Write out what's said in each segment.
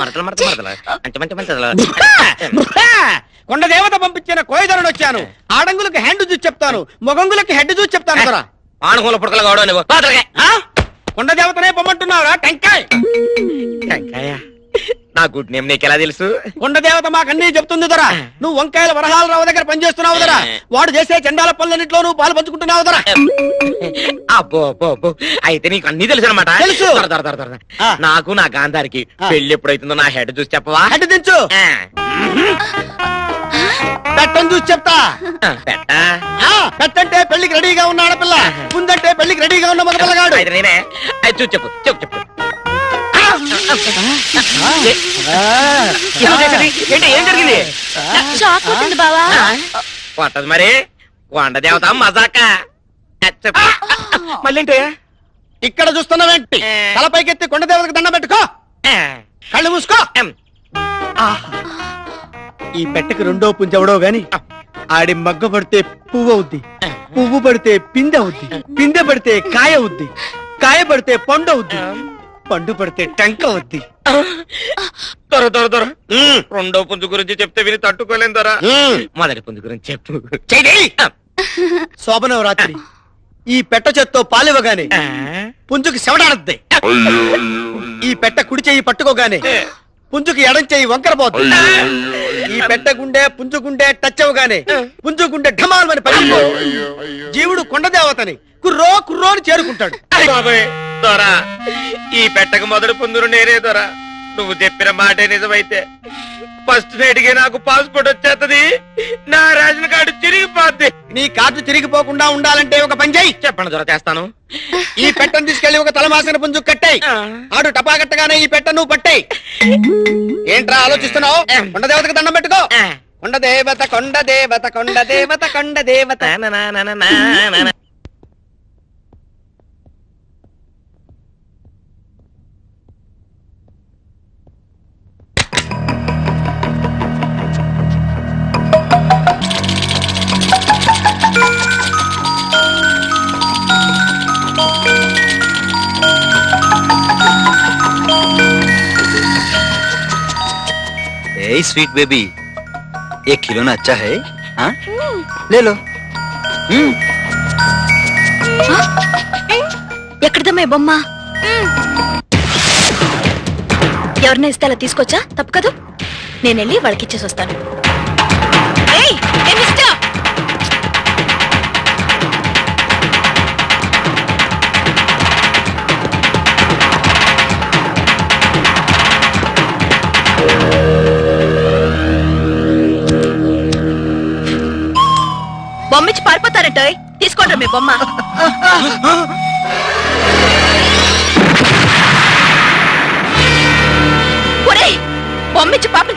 మరతలు మరతలు మరతలు మంచి మంచి మంచి కొండ దేవత పంపించిన కోయదరుడు వచ్చాను. ఆడంగులకు హ్యాండ్ చూసి చెప్తాను. మొగంగులకు హెడ్ చూసి చెప్తాను కదా. ఆనుకూల పుడకలు కావడం? కొండ దేవతనే పొమ్మంటున్నావురా టెంకాయ్. టెంకాయ? నా గుడ్ నేమ్ నీకెలా తెలుసు? కొండ దేవత మాకన్నీ చెప్తుంది దొరా. నువ్వు వంకాయల వరహాలరావు దగ్గర పనిచేస్తున్నావు దొరా. వాడు చేసే చండాల పనులన్నింటిలో నువ్వు పాలు పంచుకుంటున్నావు దొరా. అబ్బో అబ్బో అబ్బో. అయితే నీకు అన్ని తెలుసు. అనమాట తెలుసు. ఆ. నాకు నా గాంధారికి ఆ. పెళ్ళి ఎప్పుడైతుందో నా హెడ్ చూసి చెప్పవా? హెడ్ దించు. ఆ. పెట్టని చూసి చెప్తా. ఆ, పెట్ట? ఆ, పెట్టంటే పెళ్ళికి రెడీగా ఉన్న ఆడపిల్ల. ముందంటే పెళ్ళికి రెడీగా ఉన్న మగ పిల్లగాడు అయితే నేనే. అయితే చూసి చెప్పు చెప్పు చెప్పు? ఏంటి? ఏం జరిగింది? షాక్ అవుతుంది బావా కొట్టదు మరి కొండ దేవత మజాక. మళ్ళీ ఏంటి ఇక్కడ చూస్తున్నావేంటి. తలపైకెత్తి కొండ దేవతకి దండం పెట్టుకో. కళ్ళు మూసుకో. ఈ పెట్టకి రెండో పుంజెవడో గాని ఆడి మగ్గ పడితే పువ్వు అవుద్ది. పువ్వు పడితే పిందె అవుద్ది. పిందె పడితే కాయ అవుద్ది. కాయ పడితే పండు అవుద్ది. పండు పడితే టెంక అవుద్ది దొర దొర దొర రెండో పుంజు గురించి చెప్తే విని తట్టుకోలేం దొర మొదటి పుంజు గురించి చెప్పు. శోభనం రాత్రి ఈ పెట్ట చేత్తో పాలివ్వగానే పుంజుకి శవడాడద్ది ఈ పెట్ట కుడి చెయ్యి పట్టుకోగానే పుంజుకి ఎడం చెయ్యి వంకర పోతుంది ఈ పెట్ట గుండె పుంజు గుండె టచ్ అవ్వగానే పుంజు గుండె ఢమాల్ అని పగిలిపో జీవుడు కొండ దేవతని కుర్రో కుర్రో అని చేరుకుంటాడు. దొర ఈ పెట్టక మొదటి పుంజును నేనే దొర. నువ్వు చెప్పిన మాటే నిజమైతే. ఫస్ట్కి నాకు పాస్పోర్ట్ వచ్చేస్తది నా రేషన్ కార్డు చిరిగిపోద్ది. నీ కార్డు తిరిగిపోకుండా ఉండాలంటే ఒక పని చెయ్యి చెప్పండి దొర చేస్తాను. ఈ పెట్టను తీసుకెళ్ళి ఒక తలమాసిన పుంజు కట్టాయి. ఆడు టపా కట్టగానే ఈ పెట్ట నువ్వు పట్టాయి. ఏంట్రా ఆలోచిస్తున్నావు? కొండ దేవతకి దండం పెట్టుకో. కొండ దేవత కొండ దేవత కొండ దేవత కొండ దేవత. నా, నా, నా, నా, నా, నా, నా. ए स्वीट बेबी एक खिलौना अच्छा है हाँ ले लो हम्म ఎక్కడదమ్మా ఈ బొమ్మ ఎవరిని ఇస్తే అలా తీసుకొచ్చా తప్పు కదా నేను వెళ్ళి వాళ్ళకి ఇచ్చేసి వస్తాను బొమ్మిచ్చి పారిపోతారంట తీసుకోండి మీ బొమ్మ. బొమ్మిచ్చి పాప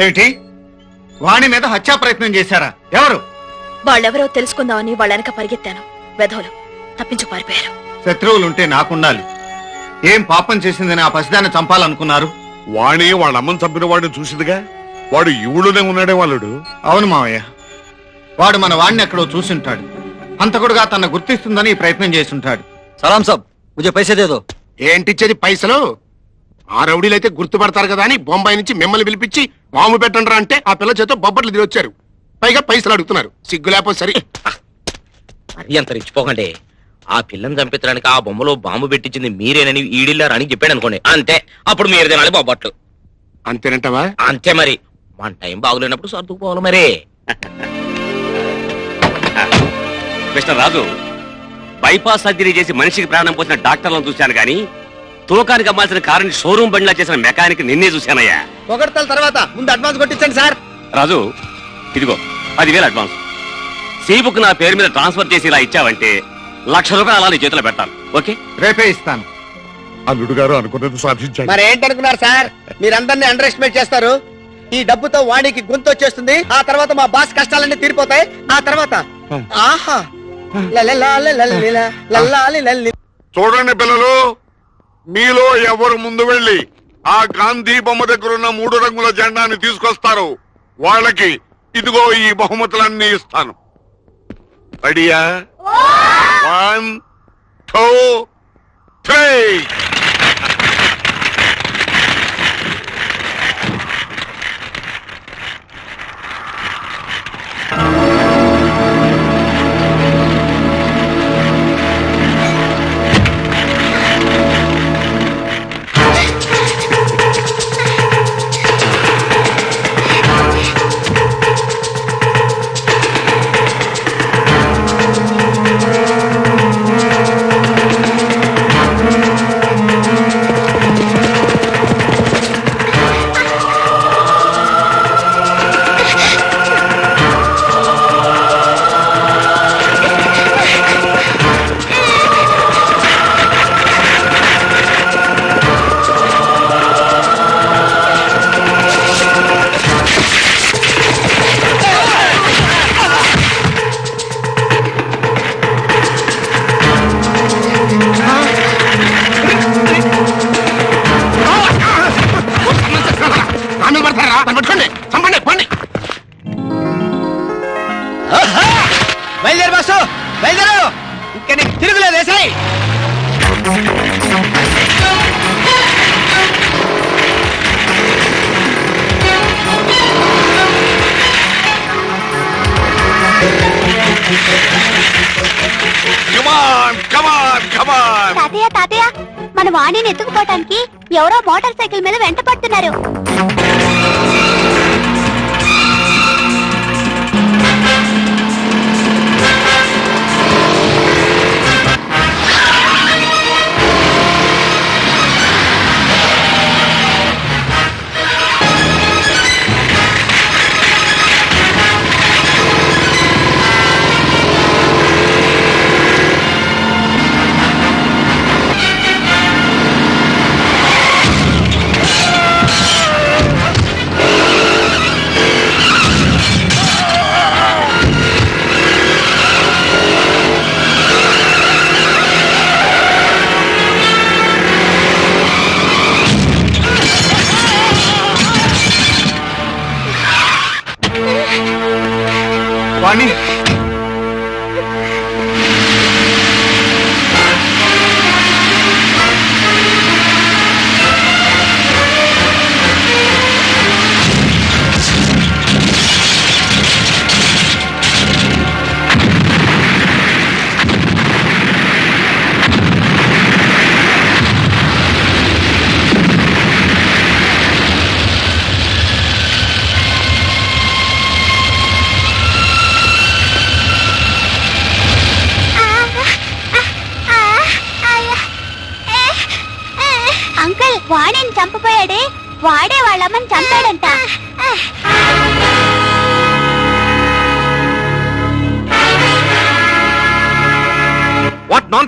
ఏమిటి? వాణి మీద హత్యా ప్రయత్నం చేశారా? ఎవరు? వాళ్ళెవరో తెలుసుకుందామని వాళ్ళనక పరిగెత్తాను. వెధవులు తప్పించు పారిపోయారు. శత్రువులుంటే నాకుండాలి. ఏం పాపం చేసింది నా పసిదాన్ని చంపాలనుకున్నారు? వాణి వాళ్ళ అమ్మని చంపిన వాడిని చూసిందిగా? వాడు ఈవుడునే ఉన్నాడే వాళ్ళుడు. అవును మావయ్య. వాడు మన వాణ్ణి ఎక్కడో చూసింటాడు. హంతకుడుగా తన గుర్తిస్తుందని ప్రయత్నం చేస్తుంటాడు. సలాం సాబ్ పైసా ఏంటిచ్చేది పైసలు? ఆ రౌడీలైతే గుర్తుపడతారు కదా అని బొంబాయి నుంచి మిమ్మల్ని పిలిపించి మాము పెట్టండ్రా అంటే ఆ పిల్ల చేత బొబ్బట్లు తిరిగి వచ్చారు పైగా పైసలు అడుగుతున్నారు. సిగ్గు లేకపోతే సరే. అది అంత రిచ్చిపోకండి ఆ పిల్లని చంపించడానికి ఆ బొమ్మలో బాంబు పెట్టించింది మీరేనని ఈడిల్లారని చెప్పాడు అనుకోండి. అంతే. అప్పుడు మీరు తినాలి బొబ్బట్లు. అంతేనంటవా? అంతే మరి. మన టైం బాగులేనప్పుడు సర్దుకుపోవాలి మరి. మిస్టర్ రాజు బైపాస్ సర్జరీ చేసి మనిషికి ప్రాణం పోసిన డాక్టర్లను చూశాను కానీ తూకానికి అమ్మాల్సిన కారుని షోరూమ్ బండిలా చేసిన మెకానిక్ నిన్నే చూశానయ్యా పొగడతల తర్వాత ముందు అడ్వాన్స్ కొట్టించండి సార్ రాజు ఇదిగో పదివేలు అడ్వాన్స్ సీబుక్ నా పేరు మీద ట్రాన్స్ఫర్ చేసి ఇలా ఇచ్చావంటే లక్ష రూపాయలు అలా నీ చేతిలో పెట్టాలి ఓకే రేపే ఇస్తాను అల్లుడు గారు అనుకున్నది సాధించాడు మరి ఏంటనుకున్నారు సార్ మీరందరినీ అండర్ ఎస్టిమేట్ చేస్తారు ఈ డబ్బుతో వాడికి గొంతు వచ్చేస్తుంది ఆ తర్వాత మా బాస్ కష్టాలన్నీ తీరిపోతాయి ఆ తర్వాత ఆహా లలలాలి లల్లిల, లల్లాలి లల్లి. చూడండి పిల్లలు మీలో ఎవరు ముందు వెళ్ళి ఆ గాంధీ బొమ్మ దగ్గర ఉన్న మూడు రంగుల జెండాని తీసుకొస్తారు వాళ్ళకి ఇదిగో ఈ బహుమతులన్నీ ఇస్తాను. రెడీయా? వన్ టూ త్రీ మన ఎత్తుకుపోవటానికి ఎవరో మోటార్ సైకిల్ మీద వెంట పడుతున్నారు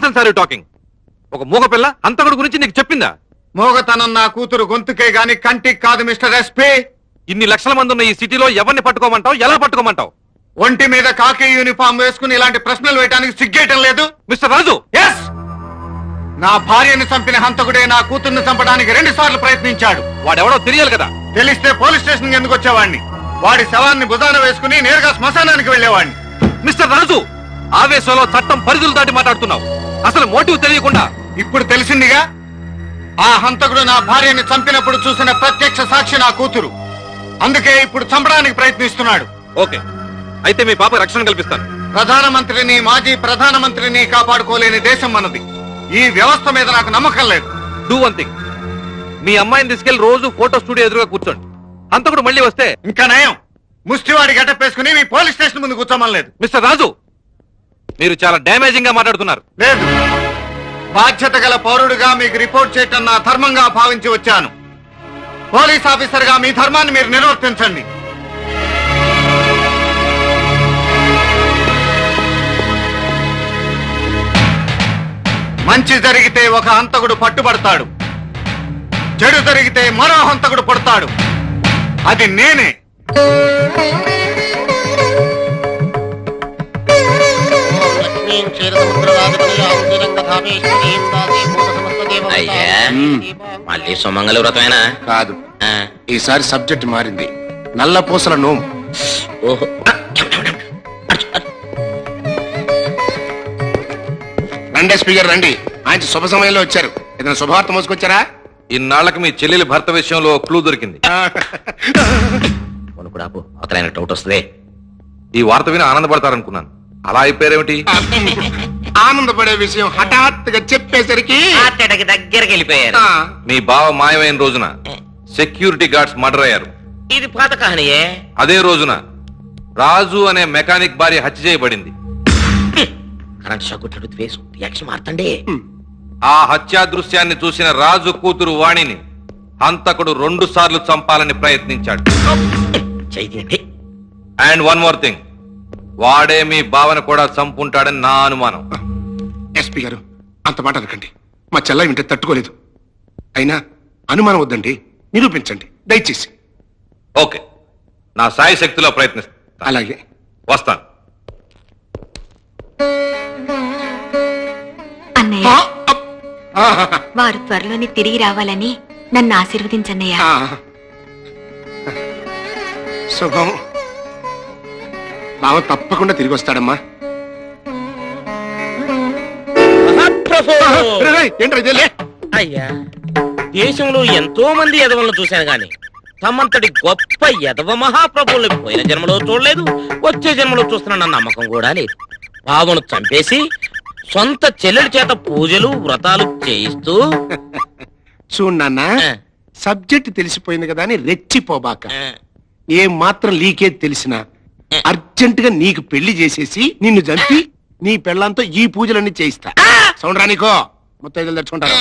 what nonsense are you talking ఒక మూగ పిల్ల అంతకుడు గురించి నీకు చెప్పిందా? మోగతనం నా కూతురు గొంతుకే గాని కంటికి కాదు మిస్టర్ ఎస్పీ ఇన్ని లక్షల మంది ఉన్న ఈ సిటీలో ఎవరిని పట్టుకోమంటావు? ఎలా పట్టుకోమంటావు? ఒంటి మీద కాకి యూనిఫామ్ వేసుకుని ఇలాంటి ప్రశ్నలు వేయడానికి సిగ్గేయటం లేదు. మిస్టర్ రాజు! ఎస్ నా భార్యని చంపిన హంతకుడే నా కూతుర్ని చంపడానికి రెండు సార్లు ప్రయత్నించాడు. వాడెవడో తెలియాలి కదా. తెలిస్తే పోలీస్ స్టేషన్ ఎందుకు వచ్చేవాడిని వాడి శవాన్ని భుజాన వేసుకుని నేరుగా శ్మశానానికి వెళ్ళేవాడిని మిస్టర్ రాజు! ఆవేశంలో చట్టం పరిధులు దాటి మాట్లాడుతున్నావు. అసలు మోటివ్ తెలియకుండా. ఇప్పుడు తెలిసిందిగా ఆ హంతకుడు నా భార్యని చంపినప్పుడు చూసిన ప్రత్యక్ష సాక్షి నా కూతురు. అందుకే ఇప్పుడు చంపడానికి ప్రయత్నిస్తున్నాడు. ఓకే. అయితే మీ పాప రక్షణ కల్పిస్తాను. ప్రధానమంత్రిని మాజీ ప్రధానమంత్రిని కాపాడుకోలేని దేశం మనది. ఈ వ్యవస్థ మీద నాకు నమ్మకం లేదు. డూ వన్ థింగ్ మీ అమ్మాయిని తీసుకెళ్ళి రోజు ఫోటో స్టూడియో ఎదురుగా కూర్చోండి. హంతకుడు మళ్ళీ వస్తే ఇంకా నయం. ముష్టివాడి గట్టపేసుకుని మీ పోలీస్ స్టేషన్ ముందు కూర్చోమనలేదు. మిస్టర్ రాజు మీరు చాలా డ్యామేజింగ్గా మాట్లాడుతున్నారు లేదు. బాధ్యత గల పౌరుడిగా మీకు రిపోర్ట్ చేయటం నా ధర్మంగా భావించి వచ్చాను. పోలీస్ ఆఫీసర్గా మీ ధర్మాన్ని మీరు నిర్వర్తించండి. మంచి జరిగితే ఒక హంతకుడు పట్టుబడతాడు. చెడు జరిగితే మరో హంతకుడు పడతాడు. అది నేనే. అయ్యా. మళ్ళీ సుమంగళ వ్రతమేనా? కాదు. ఈసారి సబ్జెక్ట్ మారింది. నల్ల పూసల నోము ఓహో. రండి ఎస్పీ గారు రండి. ఆయన శుభ సమయంలో వచ్చారు. ఏదైనా శుభవార్త మోసుకొచ్చారా? ఇన్నాళ్ళకు మీ చెల్లెలి భర్త విషయంలో క్లూ దొరికింది. కొనుక్కుడాపు అవతలైన డౌట్ వస్తుంది. ఈ వార్త విని ఆనందపడతారనుకున్నాను. అలా అయిపోయారేమిటి? ఆనందపడే విషయం హఠాత్తుగా చెప్పేసరికి దగ్గరికి వెళ్ళిపోయారు. ఆ, మీ బావ మాయమైన రోజున సెక్యూరిటీ గార్డ్స్ మర్డర్ అయ్యారు. ఇది పాత కహానియే అదే రోజున రాజు అనే మెకానిక్ భార్య హత్య చేయబడింది. కరెంట్ షాక్ కొట్టినట్టు ఫేస్ రియాక్షన్ మారుతండి. ఆ హత్యా దృశ్యాన్ని చూసిన రాజు కూతురు వాణిని హంతకుడు రెండు సార్లు చంపాలని ప్రయత్నించాడు. And one more thing. వాడే మీ భావన కూడా చంపుంటాడని నా అనుమానం. ఎస్పీ గారు అంత మాట అనకండి. మా చెల్ల వింటే తట్టుకోలేదు. అయినా అనుమానం వద్దండి. నిరూపించండి. దయచేసి. ఓకే. నా సాయి శక్తిలో ప్రయత్నిస్తా. అలాగే. వస్తాను. అన్నయ్య. ఆ, అప్, ఆహా, వారు త్వరలోనే తిరిగి రావాలని నన్ను ఆశీర్వదించన్నయ్య. శుభం. బావ తప్పకుండా తిరిగి వస్తాడమ్మా. ఏంట్రా అయ్యా దేశంలో ఎంతో మంది ఎదవలను చూశాను గాని తమంతటి గొప్ప ఎదవ మహాప్రభువుల్ని పోయిన జన్మలో చూడలేదు వచ్చే జన్మలో చూస్తున్న నమ్మకం కూడా లేదు. బావను చంపేసి సొంత చెల్లెలి చేత పూజలు వ్రతాలు చేయిస్తూ చూడు నాన్న ఆ, సబ్జెక్ట్ తెలిసిపోయింది కదా అని రెచ్చిపోబాక. ఏ మాత్రం లీకేజ్ తెలిసినా అర్జెంట్గా నీకు పెళ్ళి చేసేసి నిన్ను చంపి నీ పెళ్ళంతో ఈ పూజలన్నీ చేయిస్తా. సౌండ్ రానికో మొత్తం తెచ్చుకుంటారు?